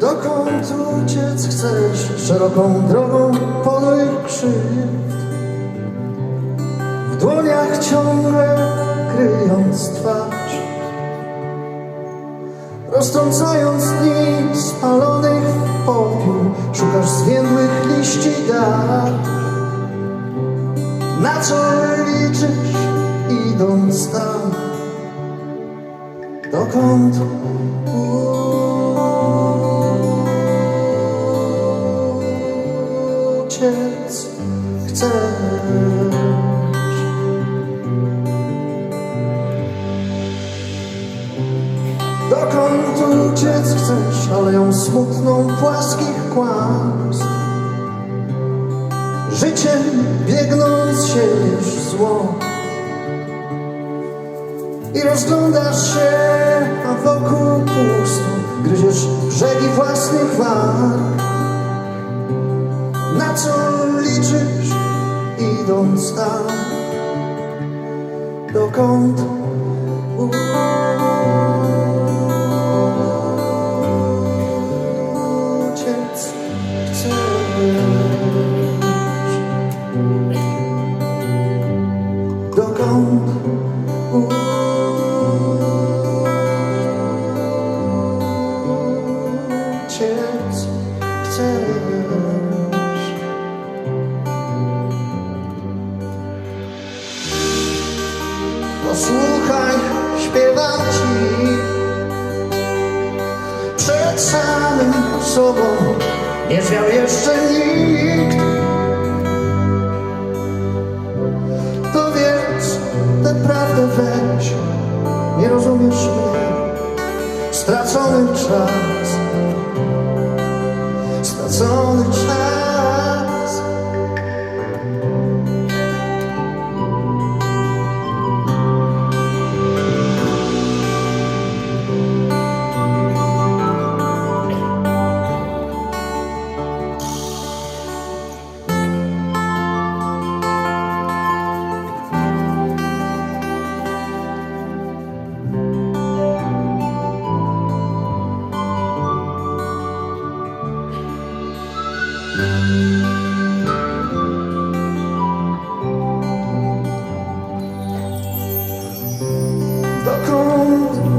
Dokąd uciec chcesz szeroką drogą podłych krzywd W dłoniach ciągle kryjąc twarz Roztrącając dni spalonych w popiół Szukasz zwiędłych liści dar. Na co liczysz idąc tam? Dokąd uciec chcesz Dokąd uciec chcesz, aleją smutną płaskich kłamstw. Życiem biegnąc siejesz zło. I rozglądasz się, a wokół pusto Gryziesz brzegi własnych warg Na co liczysz, idąc tam? Dokąd? Uciec chcesz Dokąd? Uciec chcesz sobą nie zwiał jeszcze nikt. To więc tę prawdę weź Nie rozumiesz mnie. Stracony czas Stracony czas Dokąd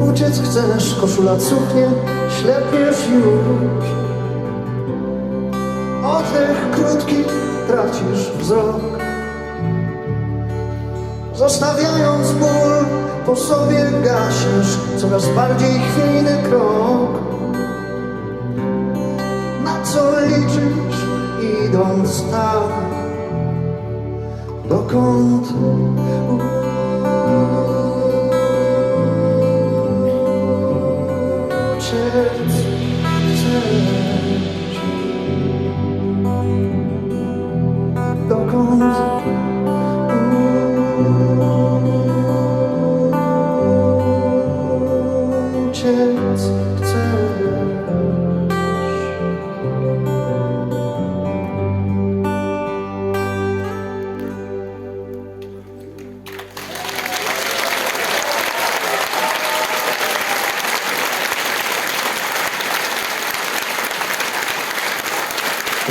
uciec chcesz, koszula cuchnie, ślepniesz już Oddech krótki, tracisz wzrok. Zostawiając ból, po sobie gaśniesz Coraz bardziej chwiejny krok. Na co liczysz, tam Dokąd uciec? chcesz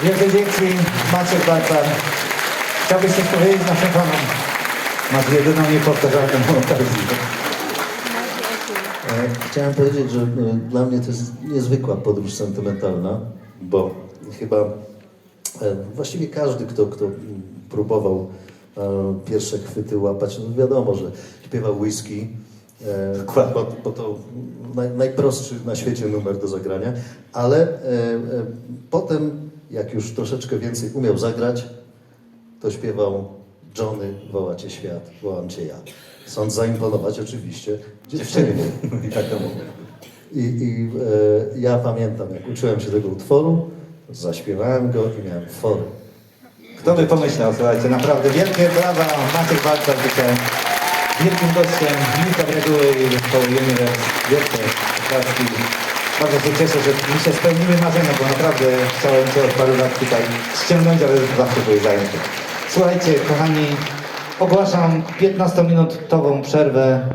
Wielkie dzięki Maciek Bartar. Chciałbyś coś powiedzieć naszym panom? Masz jedyną niepowtarzalną okazję. E, Chciałem powiedzieć, że e, dla mnie to jest niezwykła podróż sentymentalna, bo chyba e, właściwie każdy, kto, kto próbował pierwsze chwyty łapać, no wiadomo, że śpiewał whisky, bo, bo to naj, najprostszy na świecie numer do zagrania, ale potem, jak już troszeczkę więcej umiał zagrać, to śpiewał Johnny, woła cię świat, wołam cię ja. Sąd zaimponować oczywiście dziewczynie. I tak to mówię. I, i e, ja pamiętam, jak uczyłem się tego utworu, zaśpiewałem go i miałem fory. Kto by pomyślał, słuchajcie, naprawdę wielkie brawa, Maciek Bartar dzisiaj wielkim gościem Milka Reguły i zespołu Universe. Wielkie oklaski. Bardzo się cieszę, że mi się spełniły marzenia, bo naprawdę chciałem Cię od paru lat tutaj ściągnąć, ale zawsze były zajęte. Słuchajcie, kochani, ogłaszam 15-minutową przerwę